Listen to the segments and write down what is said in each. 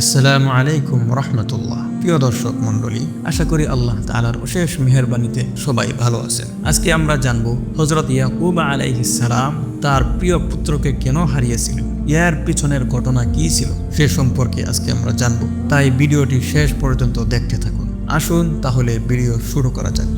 আসসালামু আলাইকুম রহমতুল্লাহ। প্রিয় দর্শক মণ্ডলী, আশা করি আল্লাহ তালার অশেষ মেহরবানিতে সবাই ভালো আছেন। আজকে আমরা জানব হজরত ইয়াকুব আলাইহিসালাম তার প্রিয় পুত্রকে কেন হারিয়েছিল? ইয়ার পিছনের ঘটনা কি ছিল? সে সম্পর্কে আজকে আমরা জানব। তাই ভিডিওটি শেষ পর্যন্ত দেখতে থাকুন। আসুন তাহলে ভিডিও শুরু করা যাক।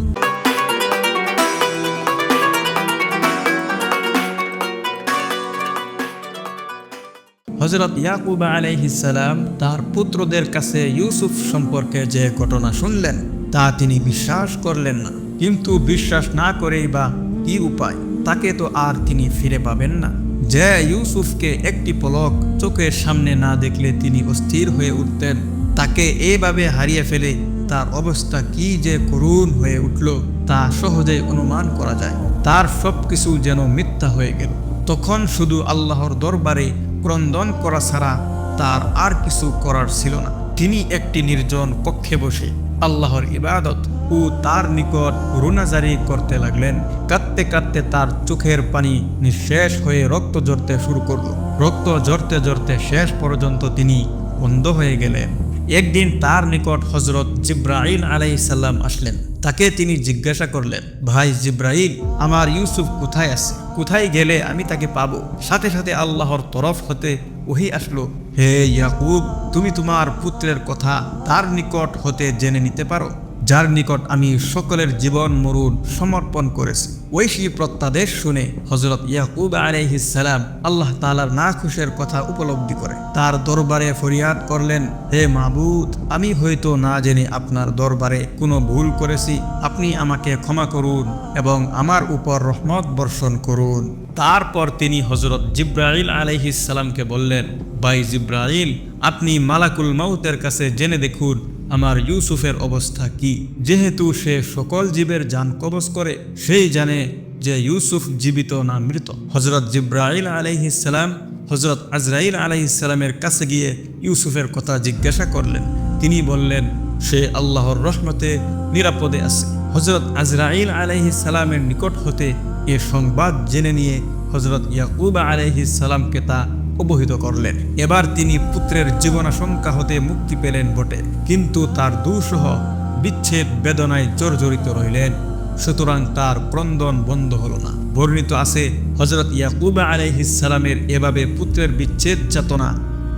হজরত ইয়াকুব আলাইহিসালাম তার পুত্রদের কাছে ইউসুফ সম্পর্কে যে ঘটনা শুনলেন, তা তিনি বিশ্বাস করলেন না। কিন্তু বিশ্বাস না করেই বা কি উপায়, তাকে তো আর তিনি ফিরে পাবেন না। যে ইউসুফকে একটি পলক চোখের সামনে না দেখলে তিনি অস্থির হয়ে উঠতেন, তাকে এভাবে হারিয়ে ফেলে তার অবস্থা কি যে করুণ হয়ে উঠল, তা সহজে অনুমান করা যায়। তার সবকিছু যেন মিথ্যা হয়ে গেল। তখন শুধু আল্লাহর দরবারে ক্রন্দন করা ছাড়া তার আর কিছু করার ছিল না। তিনি একটি নির্জন কক্ষে বসে আল্লাহর ইবাদত ও তার নিকট রুনাজারি করতে লাগলেন। কাঁদতে কাঁদতে তার চোখের পানি নিঃশেষ হয়ে রক্ত জড়তে শুরু করল। রক্ত জড়তে জড়তে শেষ পর্যন্ত তিনি বন্ধ হয়ে গেলেন। একদিন তার নিকট হজরত জিব্রাইল আলাইসাল্লাম আসলেন। তাকে তিনি জিজ্ঞাসা করলেন, ভাই জিব্রাইল, আমার ইউসুফ কোথায় আছে? কোথায় গেলে আমি তাকে পাবো? সাথে সাথে আল্লাহর তরফ হতে ওহি আসলো হে ইয়াকুব, তুমি তোমার পুত্রের কথা তার নিকট হতে জেনে নিতে পারো, যার নিকট আমি সকলের জীবন মরুন সমর্পণ করেছি। ঐশী প্রত্যাদেশ শুনে হজরত ইয়াকুব আলাইহিসালাম আল্লাহ তালার না খুশের কথা উপলব্ধি করে। তার দরবারে ফরিয়াদ করলেন, হে মাহবুদ আমি হয়তো না জেনে আপনার দরবারে কোনো ভুল করেছি। আপনি আমাকে ক্ষমা করুন এবং আমার উপর রহমত বর্ষণ করুন। তারপর তিনি হজরত জিব্রাইল আলাইহিসালামকে বললেন ভাই জিব্রাইল, আপনি মালাকুল মাউতের কাছে জেনে দেখুন, আমার ইউসুফের অবস্থা কি। যেহেতু সে সকল জীবের যান কবজ করে, সেই জানে যে ইউসুফ জীবিত না মৃত। হজরত জিব্রাইল আলাইহিসাল্লাম হজরত আজরাইল আলাইহিসাল্লামের কাছে গিয়ে ইউসুফের কথা জিজ্ঞাসা করলেন। তিনি বললেন, সে আল্লাহর রহমতে নিরাপদে আছে। হজরত আজরাইল আলাইহিসাল্লামের নিকট হতে এ সংবাদ জেনে নিয়ে হজরত ইয়াকুব আলাইহিসাল্লামকে তা অবহিত করলেন। এবার তিনি পুত্রের জীবনাশঙ্কা হতে মুক্তি পেলেন বটে। কিন্তু তার দুঃসহ বিচ্ছেদ বেদনায় জর্জরিত রইলেন। সুতরাং তার ক্রন্দন বন্ধ হলো না। বর্ণিত আছে হজরত ইয়াকুব আলাইহিসালামের এভাবে পুত্রের বিচ্ছেদ চেতনা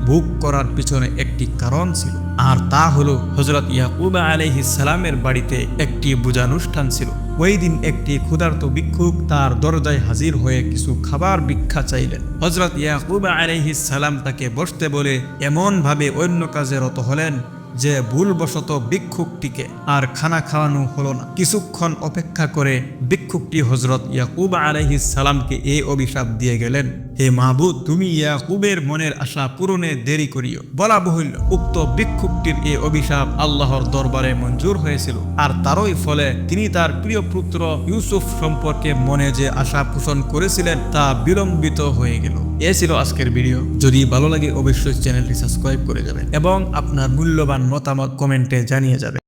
ভোগ করার পিছনে একটি কারণ ছিল। আর তা হলো হজরত ইয়াকুব আলাইহিসালামের বাড়িতে একটি পূজানুষ্ঠান ছিল। ওই দিন একটি ক্ষুধার্ত ভিক্ষুক তার দরজায় হাজির হয়ে কিছু খাবার ভিক্ষা চাইলেন। হজরত ইয়াকুব আলাইহিস সালাম তাকে বসতে বলে এমনভাবে অন্য কাজে রত হলেন যে ভুলবশত ভিক্ষুকটিকে আর খানা খাওয়ানো হলো না। কিছুক্ষণ অপেক্ষা করে ভিক্ষুকটি হজরত ইয়াকুব আলহি সালামকে এই অভিশাপ দিয়ে গেলেন। হে মাহবুদ তুমি ইয়াকুবের মনের আশা পূরণে দেরি করিও। বলা বহুল্য উক্ত ভিক্ষুকটির এই অভিশাপ আল্লাহর দরবারে মঞ্জুর হয়েছিল। আর তারই ফলে তিনি তার প্রিয় পুত্র ইউসুফ সম্পর্কে মনে যে আশা পোষণ করেছিলেন, তা বিলম্বিত হয়ে গেল। এ ছিল আজকের ভিডিও। যদি ভালো লাগে, অবশ্যই চ্যানেলটি সাবস্ক্রাইব করে যাবেন এবং আপনার মূল্যবান মতামত কমেন্টে জানিয়ে যাবেন।